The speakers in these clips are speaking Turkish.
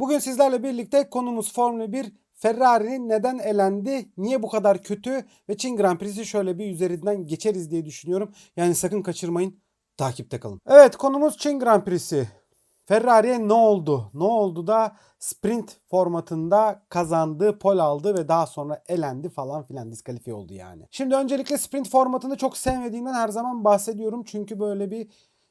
Bugün sizlerle birlikte konumuz Formula 1 Ferrari'nin neden elendi, niye bu kadar kötü ve Çin Grand Prix'si şöyle bir üzerinden geçeriz diye düşünüyorum. Yani sakın kaçırmayın, takipte kalın. Evet konumuz Çin Grand Prix'si. Ferrari'ye ne oldu? Ne oldu da sprint formatında kazandı, pol aldı ve daha sonra elendi falan filan diskalifiye oldu yani. Şimdi öncelikle sprint formatını çok sevmediğimden her zaman bahsediyorum. Çünkü böyle bir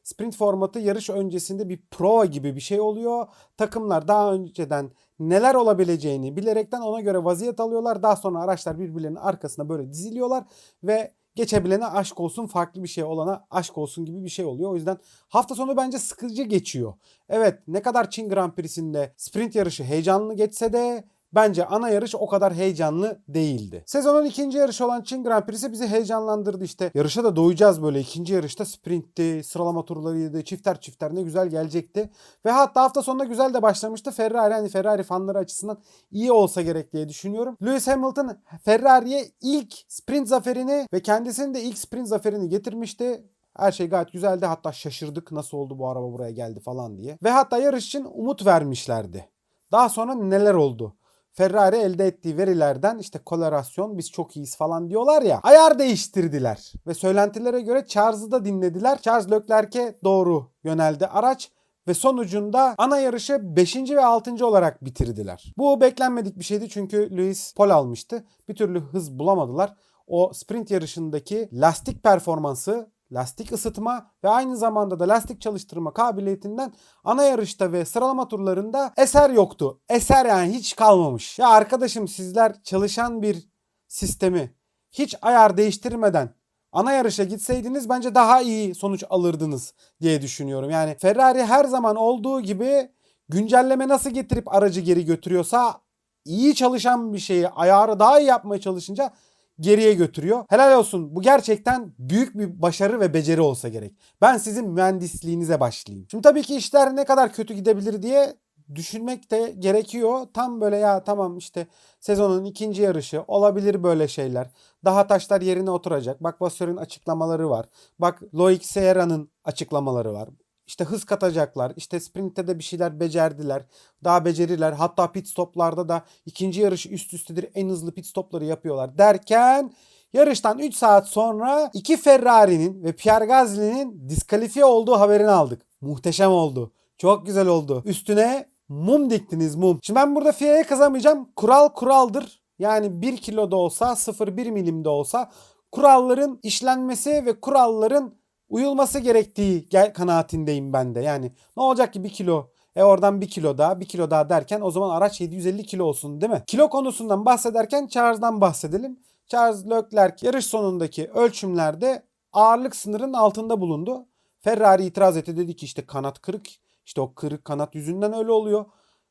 sprint formatı yarış öncesinde bir prova gibi bir şey oluyor. Takımlar daha önceden neler olabileceğini bilerekten ona göre vaziyet alıyorlar. Daha sonra araçlar birbirlerinin arkasına böyle diziliyorlar ve geçebilene aşk olsun farklı bir şey olana aşk olsun gibi bir şey oluyor. O yüzden hafta sonu bence sıkıcı geçiyor. Evet ne kadar Çin Grand Prix'sinde sprint yarışı heyecanlı geçse de Bence ana yarış o kadar heyecanlı değildi. Sezonun ikinci yarışı olan Çin Grand Prix'si bizi heyecanlandırdı işte. Yarışa da doyacağız böyle. ikinci yarışta sprintti, sıralama turlarıydı, çifter çifter ne güzel gelecekti. Ve hatta hafta sonunda güzel de başlamıştı. Ferrari hani Ferrari fanları açısından iyi olsa gerek diye düşünüyorum. Lewis Hamilton Ferrari'ye ilk sprint zaferini ve kendisinin de ilk sprint zaferini getirmişti. Her şey gayet güzeldi. Hatta şaşırdık nasıl oldu bu araba buraya geldi falan diye. Ve hatta yarış için umut vermişlerdi. Daha sonra neler oldu? Ferrari elde ettiği verilerden işte kolerasyon biz çok iyiyiz falan diyorlar ya. Ayar değiştirdiler ve söylentilere göre Charles'ı da dinlediler. Charles Leclerc'e doğru yöneldi araç ve sonucunda ana yarışı 5. ve 6. olarak bitirdiler. Bu beklenmedik bir şeydi çünkü Lewis pol almıştı. Bir türlü hız bulamadılar. O sprint yarışındaki lastik performansı lastik ısıtma ve aynı zamanda da lastik çalıştırma kabiliyetinden ana yarışta ve sıralama turlarında eser yoktu. Eser yani hiç kalmamış. Ya arkadaşım sizler çalışan bir sistemi hiç ayar değiştirmeden ana yarışa gitseydiniz bence daha iyi sonuç alırdınız diye düşünüyorum. Yani Ferrari her zaman olduğu gibi güncelleme nasıl getirip aracı geri götürüyorsa iyi çalışan bir şeyi ayarı daha iyi yapmaya çalışınca geriye götürüyor. Helal olsun. Bu gerçekten büyük bir başarı ve beceri olsa gerek. Ben sizin mühendisliğinize başlayayım. Şimdi tabii ki işler ne kadar kötü gidebilir diye düşünmek de gerekiyor. Tam böyle ya tamam işte sezonun ikinci yarışı olabilir böyle şeyler. Daha taşlar yerine oturacak. Bak Vassör'ün açıklamaları var. Bak Loic Serra'nın açıklamaları var. İşte hız katacaklar. İşte sprintte de bir şeyler becerdiler. Daha becerirler. Hatta pit stoplarda da ikinci yarış üst üstedir en hızlı pit stopları yapıyorlar derken yarıştan 3 saat sonra iki Ferrari'nin ve Pierre Gasly'nin diskalifiye olduğu haberini aldık. Muhteşem oldu. Çok güzel oldu. Üstüne mum diktiniz mum. Şimdi ben burada FIA'ya kızamayacağım. Kural kuraldır. Yani 1 kilo da olsa 0,1 milim de olsa kuralların işlenmesi ve kuralların uyulması gerektiği kanaatindeyim ben de. Yani ne olacak ki bir kilo e oradan bir kilo daha bir kilo daha derken o zaman araç 750 kilo olsun değil mi? Kilo konusundan bahsederken Charles'dan bahsedelim. Charles Leclerc yarış sonundaki ölçümlerde ağırlık sınırının altında bulundu. Ferrari itiraz etti dedi ki işte kanat kırık. İşte o kırık kanat yüzünden öyle oluyor.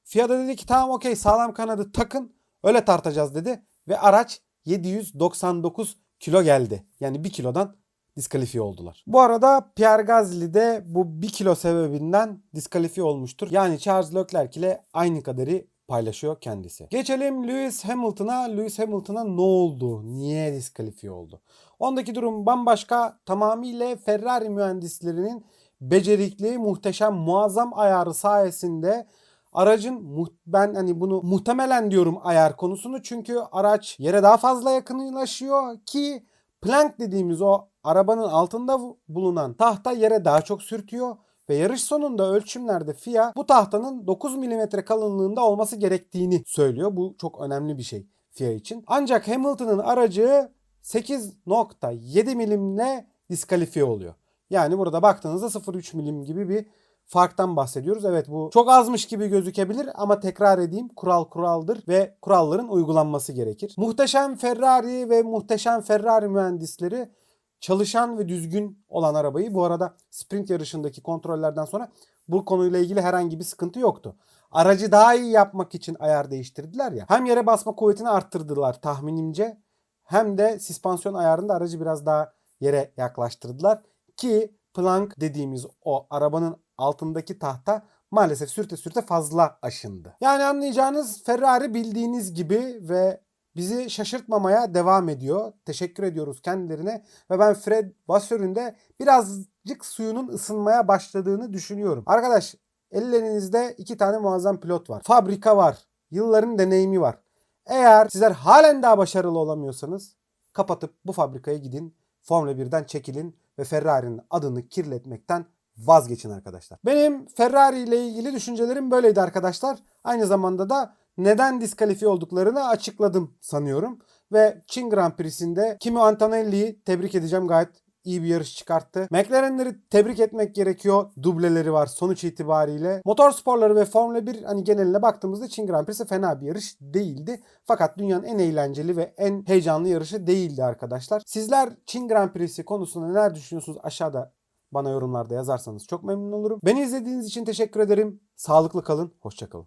FIA da dedi ki tamam okey sağlam kanadı takın öyle tartacağız dedi. Ve araç 799 kilo geldi. Yani 1 kilodan diskalifiye oldular. Bu arada Pierre Gasly de bu 1 kilo sebebinden diskalifiye olmuştur. Yani Charles Leclerc ile aynı kaderi paylaşıyor kendisi. Geçelim Lewis Hamilton'a. Lewis Hamilton'a ne oldu? Niye diskalifiye oldu? Ondaki durum bambaşka. Tamamıyla Ferrari mühendislerinin becerikli, muhteşem, muazzam ayarı sayesinde aracın ben hani bunu muhtemelen diyorum ayar konusunu çünkü araç yere daha fazla yakınlaşıyor ki plank dediğimiz o arabanın altında bulunan tahta yere daha çok sürtüyor ve yarış sonunda ölçümlerde FIA bu tahtanın 9 mm kalınlığında olması gerektiğini söylüyor. Bu çok önemli bir şey FIA için. Ancak Hamilton'ın aracı 8.7 milimle diskalifiye oluyor. Yani burada baktığınızda 0.3 milim gibi bir farktan bahsediyoruz. Evet bu çok azmış gibi gözükebilir ama tekrar edeyim kural kuraldır ve kuralların uygulanması gerekir. Muhteşem Ferrari ve muhteşem Ferrari mühendisleri çalışan ve düzgün olan arabayı bu arada sprint yarışındaki kontrollerden sonra bu konuyla ilgili herhangi bir sıkıntı yoktu. Aracı daha iyi yapmak için ayar değiştirdiler ya. Hem yere basma kuvvetini arttırdılar tahminimce hem de süspansiyon ayarında aracı biraz daha yere yaklaştırdılar ki plank dediğimiz o arabanın altındaki tahta maalesef sürte sürte fazla aşındı. Yani anlayacağınız Ferrari bildiğiniz gibi ve bizi şaşırtmamaya devam ediyor. Teşekkür ediyoruz kendilerine ve ben Fred Vassör'ün de birazcık suyunun ısınmaya başladığını düşünüyorum. Arkadaş Ellerinizde iki tane muazzam pilot var. Fabrika var. Yılların deneyimi var. Eğer sizler halen daha başarılı olamıyorsanız kapatıp bu fabrikaya gidin. Formula 1'den çekilin ve Ferrari'nin adını kirletmekten vazgeçin arkadaşlar. Benim Ferrari ile ilgili düşüncelerim böyleydi arkadaşlar. Aynı zamanda da neden diskalifiye olduklarını açıkladım sanıyorum. Ve Çin Grand Prix'sinde Kimi Antonelli'yi tebrik edeceğim gayet iyi bir yarış çıkarttı. McLaren'leri tebrik etmek gerekiyor. Dubleleri var sonuç itibariyle. Motor sporları ve Formula 1 hani geneline baktığımızda Çin Grand Prix'si fena bir yarış değildi. Fakat dünyanın en eğlenceli ve en heyecanlı yarışı değildi arkadaşlar. Sizler Çin Grand Prix'si konusunda neler düşünüyorsunuz aşağıda bana yorumlarda yazarsanız çok memnun olurum. Beni izlediğiniz için teşekkür ederim. Sağlıklı kalın, hoşçakalın.